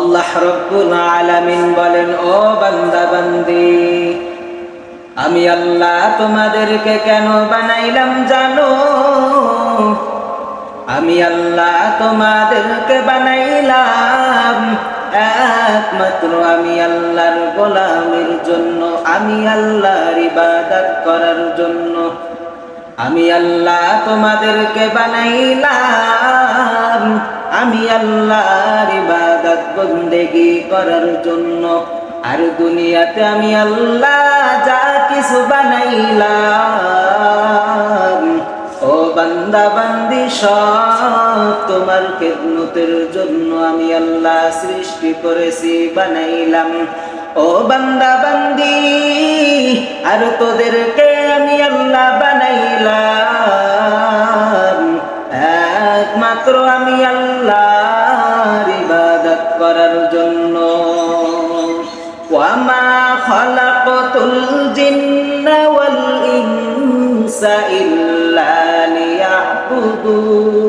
আল্লাহ রব্বুল আলামিন বলেন, ও বান্দা, বান্দি, আমি আল্লাহ তোমাদেরকে কেন বানাইলাম জানো? আমি আল্লাহ তোমাদেরকে বানাইলাম একমাত্র আমি আল্লাহর গোলামের জন্য, আমি আল্লাহর ইবাদত করার জন্য। আমি আল্লাহ তোমাদেরকে বানাইলাম আমি আল্লাহর ইবাদত বন্দেগি করার জন্য। আর দুনিয়াতে আমি আল্লাহ যা কিছু বানাইলাম। ও বান্দা, বান্দি, সব তোমার খেদমতের জন্য আমি আল্লাহ সৃষ্টি করেছি, বানাইলাম। ও বান্দা, বান্দি, আর তোদেরকে আমি আল্লাহর ইবাদত করার জন্য। ওয়ামা খালাকতুল জিন্না ওয়াল ইনসা ইল্লা লিয়াবুদুন।